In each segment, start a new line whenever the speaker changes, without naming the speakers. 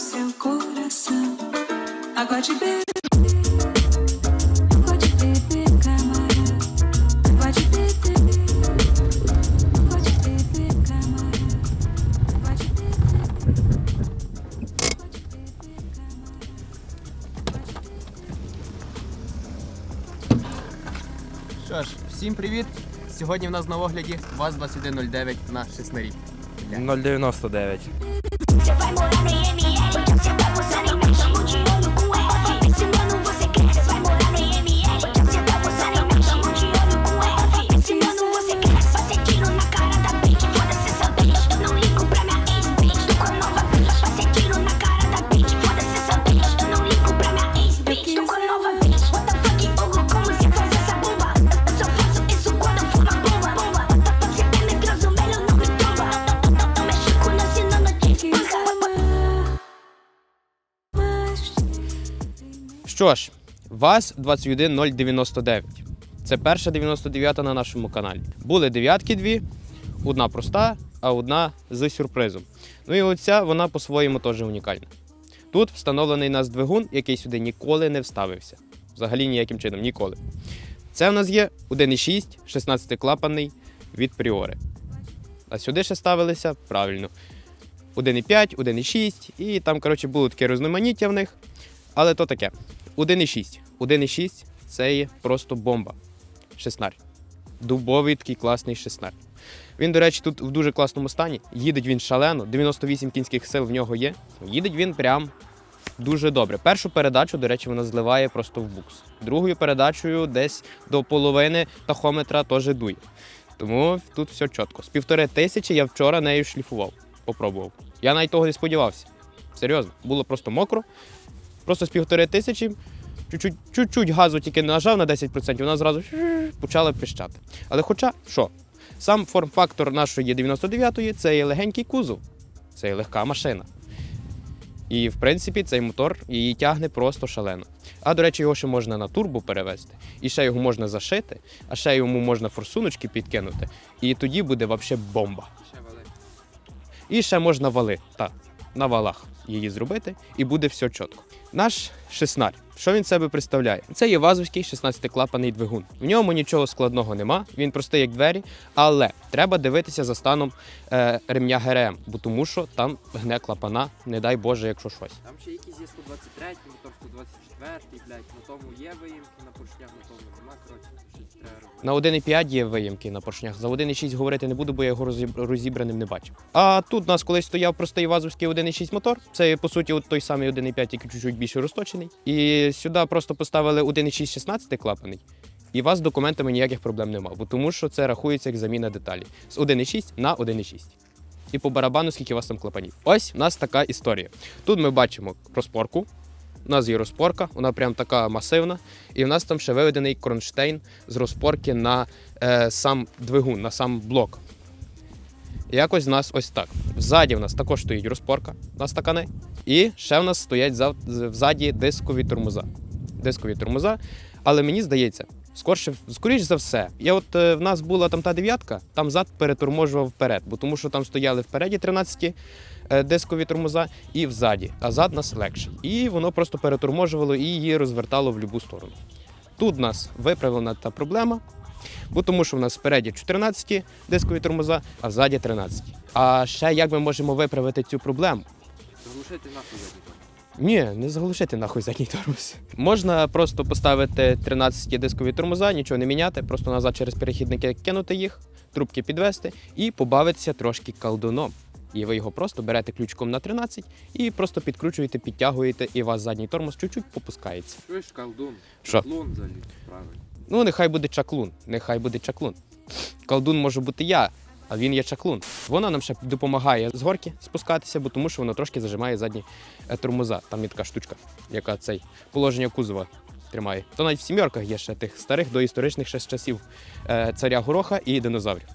seu coração. Água de beber. Água de beber, camarada. Água de beber. Água de beber, camarada. Água de beber.
Що ж, всім привіт! Сьогодні в нас на огляді ВАЗ-2109 на 6 рік.
0,99.
Що ж, ВАЗ-21099. Це перша 99 на нашому каналі. Були дев'ятки дві, одна проста, а одна з сюрпризом. Ну і оця вона по-своєму теж унікальна. Тут встановлений нас двигун, який сюди ніколи не вставився. Взагалі ніяким чином, ніколи. Це в нас є 1,6, 16-клапанний від Пріори. А сюди ще ставилися правильно. 1,5, 1,6, і там, коротше, було таке розноманіття в них. Але то таке. 1,6. 1,6 це є просто бомба. Шеснар. Дубовий такий класний шеснар. Він, до речі, тут в дуже класному стані. Їде він шалено, 98 кінських сил в нього є. Їде він прям дуже добре. Першу передачу, до речі, вона зливає просто в букс. Другою передачею десь до половини тахометра теж дує. Тому тут все чітко. З півтори тисячі я вчора нею шліфував, попробував. Я навіть того не сподівався. Серйозно, було просто мокро. Просто з півтори тисячі, чуть-чуть, чуть-чуть газу тільки нажав на 10%, вона зразу почала пищати. Але хоча що? Сам форм-фактор нашої 99-ї це є легенький кузов, це є легка машина. І, в принципі, цей мотор її тягне просто шалено. А до речі, його ще можна на турбо перевести, і ще його можна зашити, а ще йому можна форсуночки підкинути. І тоді буде взагалі бомба. І ще можна вали, так, на валах її зробити, і буде все чітко. Наш шеснар. Що він себе представляє? Це є вазовський 16-клапаний двигун. В ньому нічого складного нема, він простий як двері, але треба дивитися за станом е, ремня ГРМ, бо тому що там гне клапана, не дай Боже, якщо щось.
Там ще якийсь є 123, мотор 124, блядь, на тому є виїмки, на поршнях, на тому нема, коротше, щось треба робити.
На 1,5 є виїмки на поршнях. За 1,6 говорити не буду, бо я його розіб- розібраним не бачив. А тут у нас колись стояв простий вазовський 1,6 мотор. Це по суті от той самий 1,5, тільки чуть-чуть більше розточений. І сюди просто поставили 1,6 16 клапаний. І у вас з документами ніяких проблем немає, бо тому що це рахується як заміна деталі з 1,6 на 1,6. І по барабану, скільки у вас там клапанів. Ось у нас така історія. Тут ми бачимо розпорку. У нас є розпорка, вона прям така масивна. І в нас там ще виведений кронштейн з розпорки на е, сам двигун, на сам блок. Якось в нас ось так. Ззаді в нас також стоїть розпорка на стакани. І ще в нас стоять взаді дискові тормоза. Дискові тормоза. Але мені здається, скорше, скоріш за все, я от е, в нас була там та дев'ятка, там зад переторможував вперед, бо тому що там стояли впереді 13 е, дискові тормоза і взаді, а зад нас легше. І воно просто переторможувало і її розвертало в будь-яку сторону. Тут в нас виправлена та проблема, бо тому що в нас спереді 14 дискові тормоза, а ззаді 13. А ще як ми можемо виправити цю проблему?
Заглушити нахуй я мотор.
Ні, не заглушити нахуй задній тормоз. Можна просто поставити 13 дискові тормоза, нічого не міняти, просто назад через перехідники кинути їх, трубки підвести і побавитися трошки колдуном. І ви його просто берете ключком на 13 і просто підкручуєте, підтягуєте, і у вас задній тормоз чуть-чуть попускається.
Чуєш, колдун?
Що?
Клон взагалі, правильно.
Ну, нехай буде чаклун, нехай буде чаклун. Колдун може бути я, а він є чаклун. Вона нам ще допомагає з горки спускатися, бо тому що воно трошки зажимає задні е, тормоза. Там є така штучка, яка цей положення кузова тримає. То навіть в сімерках є ще тих старих доісторичних ще з часів е, царя Гороха і динозаврів.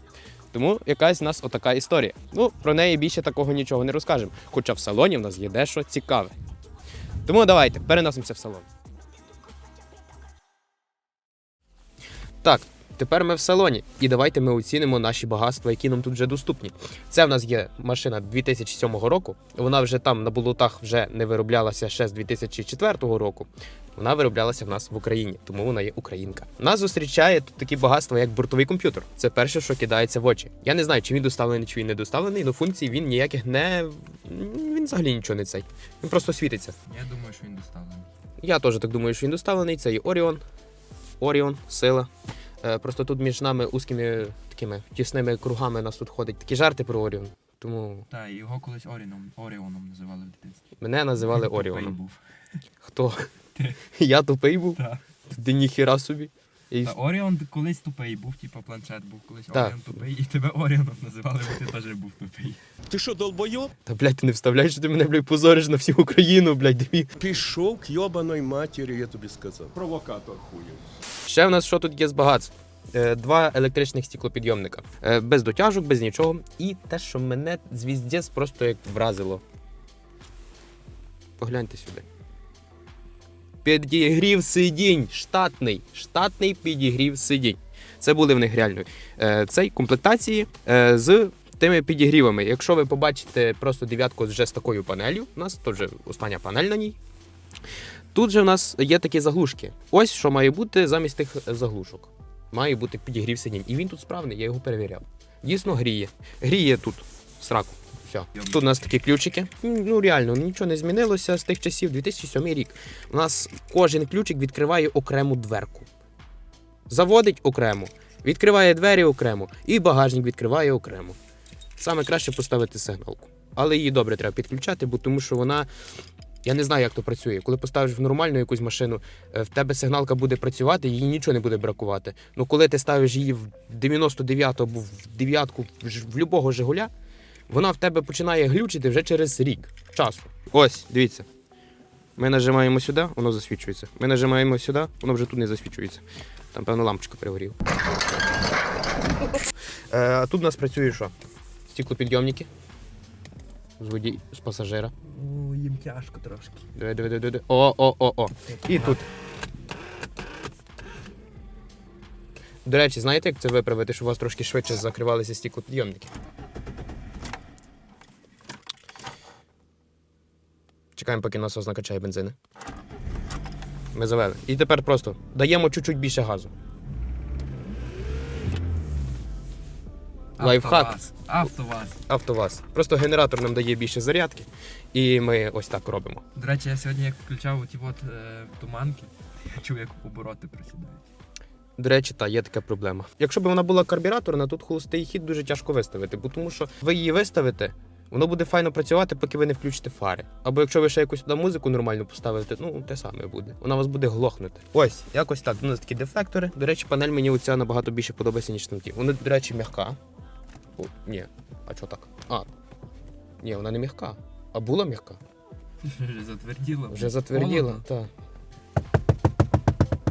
Тому якась у нас отака історія. Ну, про неї більше такого нічого не розкажемо. Хоча в салоні в нас є дещо цікаве. Тому давайте переносимося в салон. Так, Тепер ми в салоні, і давайте ми оцінимо наші багатства, які нам тут вже доступні. Це в нас є машина 2007 року. Вона вже там на болотах вже не вироблялася ще з 2004 року. Вона вироблялася в нас в Україні, тому вона є українка. Нас зустрічає тут такі багатства, як бортовий комп'ютер. Це перше, що кидається в очі. Я не знаю, чи він доставлений, чи він не доставлений, але функцій він ніяких не. Він взагалі нічого не цей. Він просто світиться.
Я думаю, що він доставлений.
Я теж так думаю, що він доставлений. Це і Оріон, Оріон, Сила. Е, Просто тут між нами узкими такими тісними кругами нас тут ходить такі жарти про Оріон. Тому
Так, його колись Оріоном, Оріоном називали в дитинстві.
мене називали Оріоном.
Хто?
Хто? Я тупий був?
Так.
Ти ніхіра собі. І...
Та Оріон колись тупий був, типу планшет був колись
Так.
Оріон тупий, і тебе Оріоном називали, бо ти теж був тупий.
Ти що, долбойоб?
Та блядь, ти не вставляєш, що ти мене блядь, позориш на всю Україну, блядь, диві.
Пішов к йобаної матері, я тобі сказав. Провокатор хуєв.
Ще в нас що тут є з багатств? Е, Два електричних стеклопідйомника. Е, Без дотяжок, без нічого. І те, що мене звіздець просто як вразило. Погляньте сюди. Підігрів сидінь. Штатний. Штатний підігрів сидінь. Це були в них реально е, цей комплектації е, з тими підігрівами. Якщо ви побачите просто дев'ятку вже з такою панелью, у нас то вже остання панель на ній. Тут же в нас є такі заглушки. Ось що має бути замість тих заглушок. Має бути підігрів сидінь. І він тут справний, я його перевіряв. Дійсно гріє. Гріє тут сраку. Все. Тут у нас такі ключики. Ну реально, нічого не змінилося з тих часів. 2007 рік. У нас кожен ключик відкриває окрему дверку. Заводить окремо, відкриває двері окремо, і багажник відкриває окремо. Саме краще поставити сигналку. Але її добре треба підключати, бо тому що вона. Я не знаю, як то працює. Коли поставиш в нормальну якусь машину, е, в тебе сигналка буде працювати, їй нічого не буде бракувати. Ну коли ти ставиш її в 99 або в дев'ятку в ж- в любого Жигуля, вона в тебе починає глючити вже через рік часу. Ось, дивіться. Ми нажимаємо сюди, воно засвічується. Ми нажимаємо сюди, воно вже тут не засвічується. Там, певно, лампочка перегоріла. Е, а тут у нас працює що? Стеклопідйомники. З водій, з пасажира.
О, їм тяжко трошки.
Диви, диви, диви, диви. О, о, о, о. І тут. До речі, знаєте, як це виправити, щоб у вас трошки швидше закривалися стеклопідйомники? Чекаємо, поки насос накачає бензини. Ми завели. І тепер просто даємо чуть-чуть більше газу. Лайфхак.
Автоваз. Автоваз.
Автоваз. Просто генератор нам дає більше зарядки, і ми ось так робимо.
До речі, я сьогодні як включав ті от е, туманки, я чув, як обороти присідають.
До речі, та є така проблема. Якщо б вона була карбюраторна, тут холостий хід дуже тяжко виставити, бо тому що ви її виставите, воно буде файно працювати, поки ви не включите фари. Або якщо ви ще якусь туди музику нормально поставите, ну те саме буде. Вона вас буде глохнути. Ось, якось так. У нас такі дефлектори. До речі, панель мені оця набагато більше подобається, ніж там ті. Вона, до речі, м'яка. О, ні, а що так? А. Ні, вона не м'яка. А була м'яка.
Вже затверділо.
Вже затверділа, так.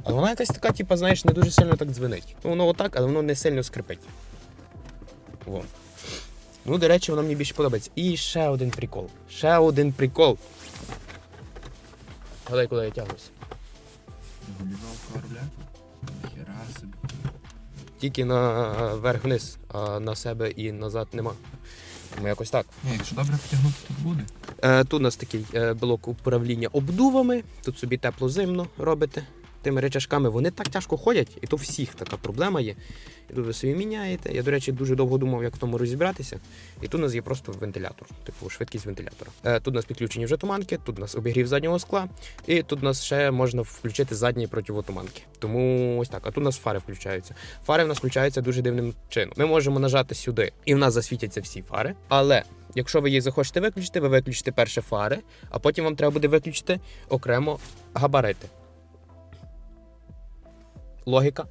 А вона якась така, типу, знаєш, не дуже сильно так дзвенить. Ну, воно отак, але воно не сильно скрипить. Во. Ну, до речі, воно мені більше подобається. І ще один прикол. Ще один прикол. Гадай, куди я тягнуся. Тільки на вверх-вниз, а на себе і назад нема. Тому якось так.
Ні, якщо добре потягнути, тут буде.
Е, Тут у нас такий е, блок управління обдувами. Тут собі тепло-зимно робите. Тими речашками вони так тяжко ходять, і то всіх така проблема є. І тут ви собі міняєте. Я, до речі, дуже довго думав, як в тому розібратися. І тут у нас є просто вентилятор, типу швидкість вентилятора. Е, Тут у нас підключені вже туманки, тут у нас обігрів заднього скла, і тут у нас ще можна включити задні противотуманки. Тому ось так. А тут у нас фари включаються. Фари в нас включаються дуже дивним чином. Ми можемо нажати сюди, і в нас засвітяться всі фари. Але якщо ви їх захочете виключити, ви виключите перше фари, а потім вам треба буде виключити окремо габарити. Логіка.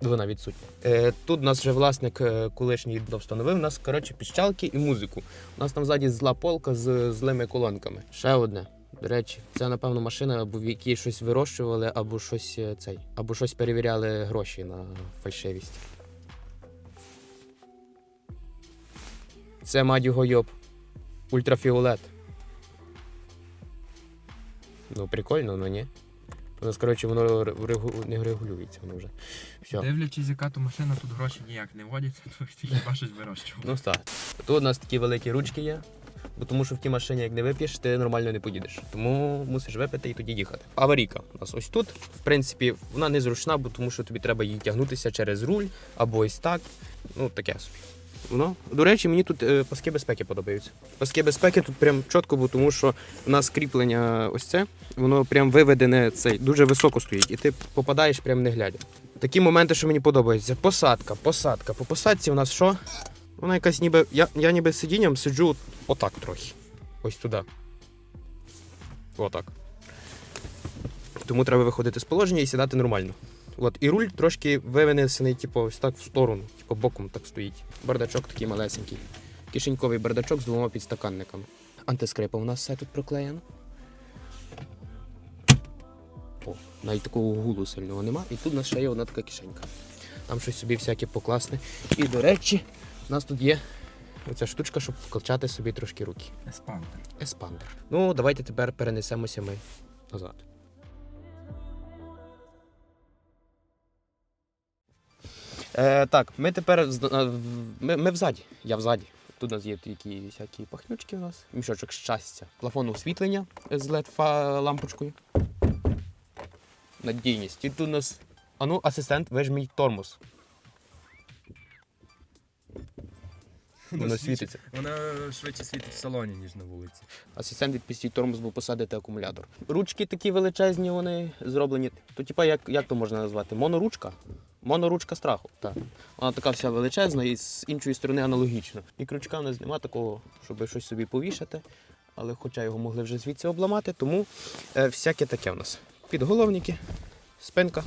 Вона відсутня. Е, тут нас вже власник е, колишній встановив у нас коротше піщалки і музику. У нас там ззаді зла полка з злими колонками. Ще одне. До речі, це напевно машина, або в якій щось вирощували, або щось е, цей, або щось перевіряли гроші на фальшивість. Це мать йоб. Ультрафіолет. Ну, прикольно, ну ні. У нас, коротше, воно не регулюється, воно вже. Все.
Дивлячись, яка то машина, тут гроші ніяк не вводяться, то хіба щось вирощував.
Ну так. Тут у нас такі великі ручки є. Бо тому що в тій машині, як не вип'єш, ти нормально не поїдеш. Тому мусиш випити і тоді їхати. Аварійка у нас ось тут. В принципі, вона незручна, бо тому що тобі треба її тягнутися через руль або ось так. Ну, таке собі. Воно, до речі, мені тут е, паски безпеки подобаються. Паски безпеки тут прям чітко, бо тому що у нас кріплення ось це, воно прям виведене цей, дуже високо стоїть, і ти попадаєш прям не глядя. Такі моменти, що мені подобаються. Посадка, посадка. По посадці у нас що? Вона якась ніби. Я, я ніби сидінням сиджу отак трохи. Ось туди. Отак. Тому треба виходити з положення і сідати нормально. От, і руль трошки вивинесений, типу, ось так в сторону, типу боком так стоїть. Бардачок такий малесенький. Кишеньковий бардачок з двома підстаканниками. Антискрипа у нас все тут проклеєно. О, навіть такого гулу сильного нема. І тут у нас ще є одна така кишенька. Там щось собі всяке покласне. І, до речі, у нас тут є оця штучка, щоб вкачати собі трошки руки.
Еспандер.
Еспандер. Ну, давайте тепер перенесемося ми назад. Е, так, ми тепер е, ми, ми взаді. Я взаді. Тут у нас є такі всякі пахнючки у нас, мішочок щастя, плафон освітлення з led лампочкою. Надійність. І тут у нас. А ну, асистент, вижміть тормоз. Воно світиться.
Вона швидше світить в салоні, ніж на вулиці.
Асистент відпустіть тормоз, бо посадити акумулятор. Ручки такі величезні, вони зроблені. То, типа, як, як то можна назвати? Моноручка? Моноручка страху. Так. Вона така вся величезна і з іншої сторони аналогічно. І крючка в нас нема такого, щоб щось собі повішати. Але хоча його могли вже звідси обламати, тому е, всяке таке в нас. Підголовники, спинка.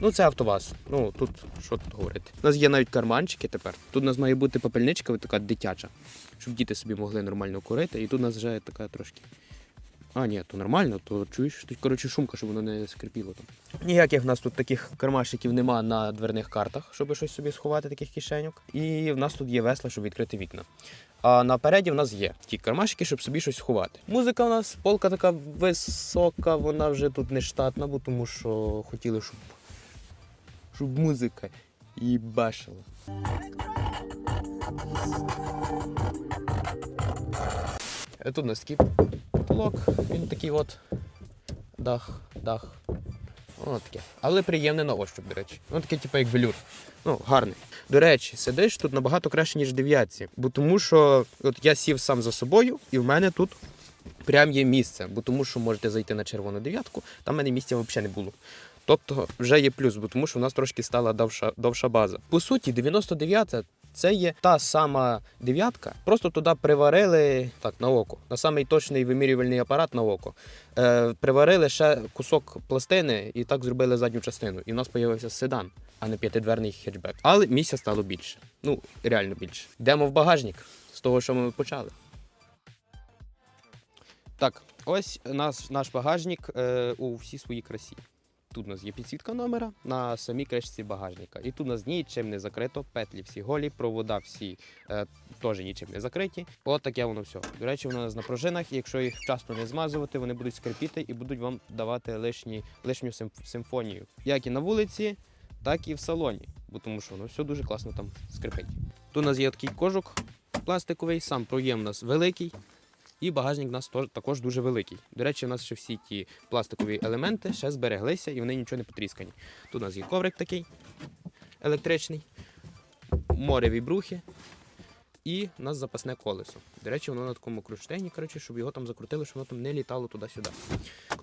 Ну, це автоваз. Ну тут що тут говорити. У нас є навіть карманчики тепер. Тут у нас має бути попельничка, така дитяча, щоб діти собі могли нормально курити. І тут у нас вже така трошки. А, ні, то нормально, то чуєш, тут коротше шумка, щоб воно не скрипіло там. Ніяких в нас тут таких кармашиків нема на дверних картах, щоб щось собі сховати, таких кишеньок. І в нас тут є весла, щоб відкрити вікна. А напереді в нас є ті кармашики, щоб собі щось сховати. Музика у нас, полка така висока, вона вже тут не штатна, бо тому що хотіли, щоб, щоб музика її бачила. Тут у нас такий потолок, він такий от дах, дах. Воно таке. Але приємне на ощуп, до речі. Воно таке, типу, як велюр. Ну, гарний. До речі, сидиш тут набагато краще, ніж дев'ятці. Бо тому що от я сів сам за собою, і в мене тут прям є місце. Бо тому що можете зайти на червону дев'ятку, там в мене місця взагалі не було. Тобто вже є плюс, бо тому що в нас трошки стала довша, довша база. По суті, 99-та це є та сама дев'ятка, просто туди приварили так на око, на самий точний вимірювальний апарат на око. Е, приварили ще кусок пластини і так зробили задню частину. І в нас з'явився седан, а не п'ятидверний хетчбек. Але місця стало більше. Ну, реально більше. Йдемо в багажник з того, що ми почали. Так, ось наш, наш багажник е, у всій своїй красі. Тут у нас є підсвітка номера на самій кришці багажника. І тут у нас нічим не закрито, петлі всі голі, провода всі е, теж нічим не закриті. От таке воно все. До речі, воно у нас на пружинах, і якщо їх вчасно не змазувати, вони будуть скрипіти і будуть вам давати лишні, лишню симф- симфонію. Як і на вулиці, так і в салоні. Бо тому що воно все дуже класно там скрипить. Тут у нас є такий кожух пластиковий, сам проєм у нас великий. І багажник у нас також дуже великий. До речі, у нас ще всі ті пластикові елементи ще збереглися і вони нічого не потріскані. Тут у нас є коврик такий електричний, мореві брухи, і у нас запасне колесо. До речі, воно на такому кронштейні, коротше, щоб його там закрутили, щоб воно там не літало туди-сюди.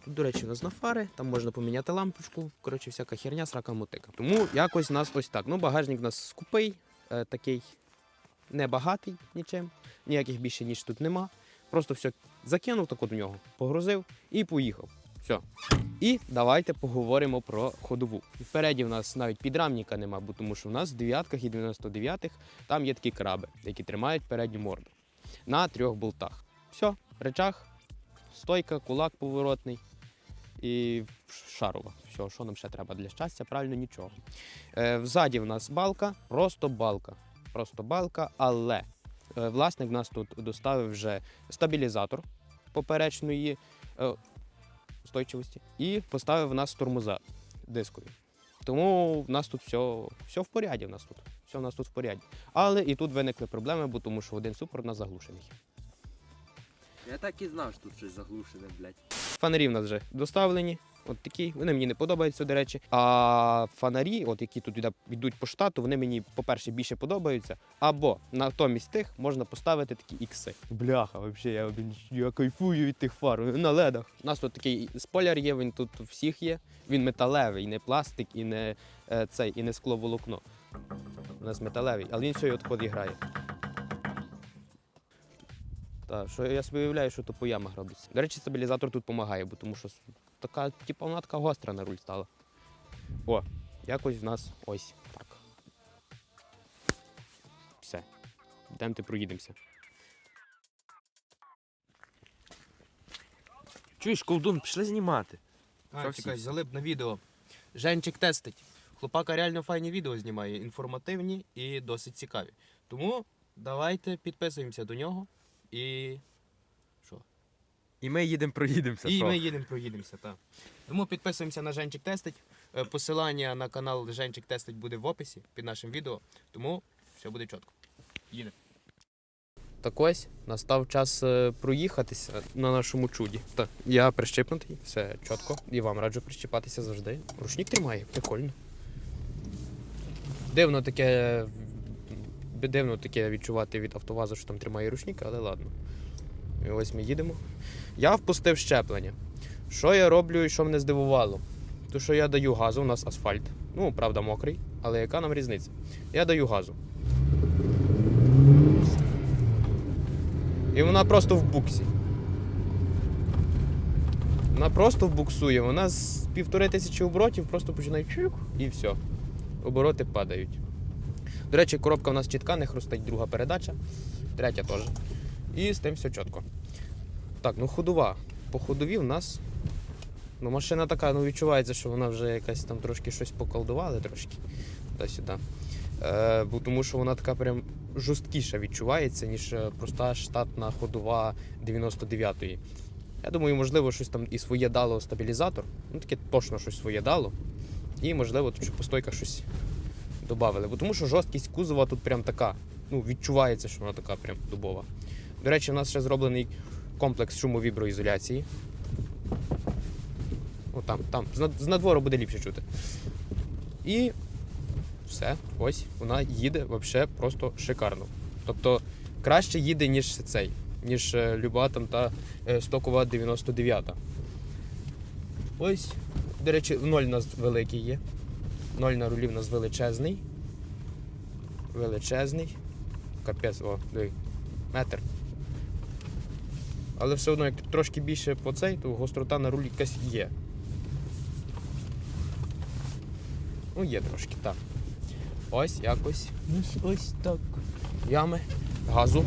Тут, до речі, у нас на фари, там можна поміняти лампочку, коротше, всяка херня, срака мотика. Тому якось у нас ось так. Ну, багажник у нас скупий, е, такий небагатий нічим, ніяких більше ніж тут нема. Просто все закинув так от в нього, погрузив і поїхав. Все. І давайте поговоримо про ходову. Впереді в нас навіть підрамника нема, бо тому що в нас в дев'ятках і 99-х там є такі краби, які тримають передню морду на трьох болтах. Все, речах, стойка, кулак поворотний і шарова. Все, що нам ще треба для щастя, правильно нічого. Е, взаді в нас балка, просто балка. Просто балка, але власник нас тут доставив вже стабілізатор поперечної. Е, устойчивості і поставив нас тормоза дискові. Тому в нас тут все, все в поряді. В нас тут. Все в нас тут в поряді. Але і тут виникли проблеми, бо тому що один супер у нас заглушений.
Я так і знав, що тут щось заглушене, блядь.
Фонарі в нас вже доставлені. От такі, вони мені не подобаються, до речі. А фонарі, от які тут йдуть по штату, вони мені, по-перше, більше подобаються. Або натомість тих можна поставити такі ікси. Бляха, взагалі, я, я кайфую від тих фар на ледах. У нас тут такий спойлер є, він тут у всіх є. Він металевий, не пластик і не е, цей, і не скловолокно. У нас металевий, але він все відході грає. Так, що я собі уявляю, що то по ямах робиться. До речі, стабілізатор тут допомагає, бо тому що така, типу, вона така гостра на руль стала. О, якось в нас ось так. Все. Йдемте проїдемося.
Чуєш, колдун, пішли знімати.
А,
Що
чекай,
всі?
залип на відео. Женчик тестить. Хлопака реально файні відео знімає, інформативні і досить цікаві. Тому давайте підписуємося до нього і.
І ми їдемо проїдемося.
І ми їдемо, проїдемося, так. Тому підписуємося на Женчик Тестить. Е, Посилання на канал Женчик Тестить буде в описі під нашим відео. Тому все буде чітко. Їдемо. Так ось настав час е, проїхатися на нашому чуді. Так, я прищипнутий, все чітко. І вам раджу прищіпатися завжди. Рушник тримає, прикольно. Дивно таке. Дивно таке відчувати від автовазу, що там тримає рушник, але ладно. І ось ми їдемо. Я впустив щеплення. Що я роблю і що мене здивувало? То, що я даю газу, у нас асфальт. Ну, правда, мокрий, але яка нам різниця? Я даю газу. І вона просто в буксі. Вона просто буксує. Вона з півтори тисячі оборотів просто починає чук і все. Обороти падають. До речі, коробка у нас чітка, не хрустить друга передача, третя теж. І з тим все чітко. Так, ну ходова. По ходові в нас. Ну, машина така, ну відчувається, що вона вже якась там трошки щось поколдували трошки. Туди-сюди. Е, бо тому що вона така прям жорсткіша відчувається, ніж е, проста штатна ходова 99-ї. Я думаю, можливо, щось там і своє дало стабілізатор. Ну, таке точно щось своє дало. І, можливо, тут по стойках щось додали. Бо тому що жорсткість кузова тут прям така. Ну, відчувається, що вона така прям дубова. До речі, у нас ще зроблений комплекс шумовіброізоляції. О, там, там. З, надвору буде ліпше чути. І все, ось вона їде взагалі просто шикарно. Тобто краще їде, ніж цей, ніж е, люба там та е, стокова 99. Ось, до речі, ноль у нас великий є. Ноль на рулі в нас величезний. Величезний. Капець, о, диви. Метр. Але все одно, як трошки більше по цей, то гострота на рулі якась є. Ну, є трошки, так. Ось якось. Ось, ось так. Ями. Газу.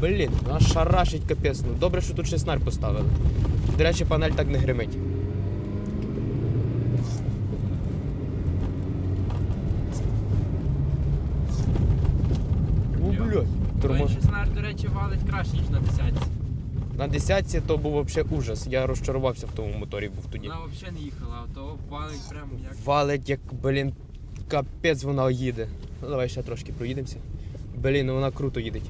Блін, вона шарашить капець. Ну, добре, що тут ще снарь поставили. До речі, панель так не гримить. О, блядь. Тормоз.
снар, до речі, валить краще, ніж на десятці.
На десятці то був взагалі ужас. Я розчарувався в тому моторі був тоді.
Вона взагалі не їхала, а то валить прямо як.
Валить, як, блін, капець вона їде. Ну давай ще трошки проїдемося. Блін, ну вона круто їде.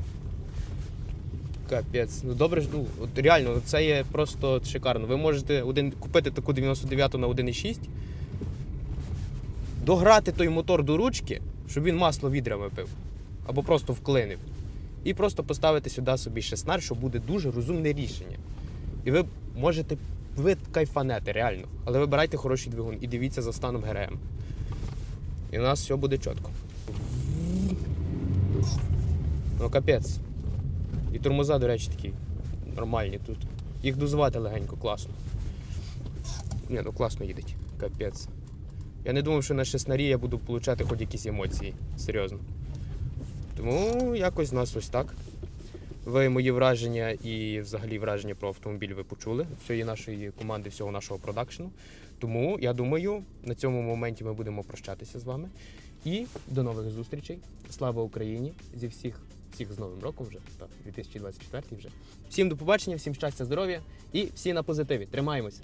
Капець. Ну добре, ж, ну от реально, це є просто шикарно. Ви можете один, купити таку 99 на 1,6, дограти той мотор до ручки, щоб він масло відрами пив. Або просто вклинив. І просто поставити сюди собі шеснар, що буде дуже розумне рішення. І ви можете ви кайфанете, реально. Але вибирайте хороший двигун і дивіться за станом ГРМ. І у нас все буде чітко. Ну, капець. І тормоза, до речі, такі нормальні тут. Їх дозувати легенько, класно. Ні, ну класно їдеть. Капець. Я не думав, що на шеснарі я буду отримати хоч якісь емоції. Серйозно. Тому якось у нас ось так. Ви мої враження і взагалі враження про автомобіль ви почули всієї нашої команди, всього нашого продакшену. Тому я думаю, на цьому моменті ми будемо прощатися з вами. І до нових зустрічей. Слава Україні! Зі всіх Всіх з Новим роком вже, так, 2024 вже. Всім до побачення, всім щастя, здоров'я і всі на позитиві. Тримаємося.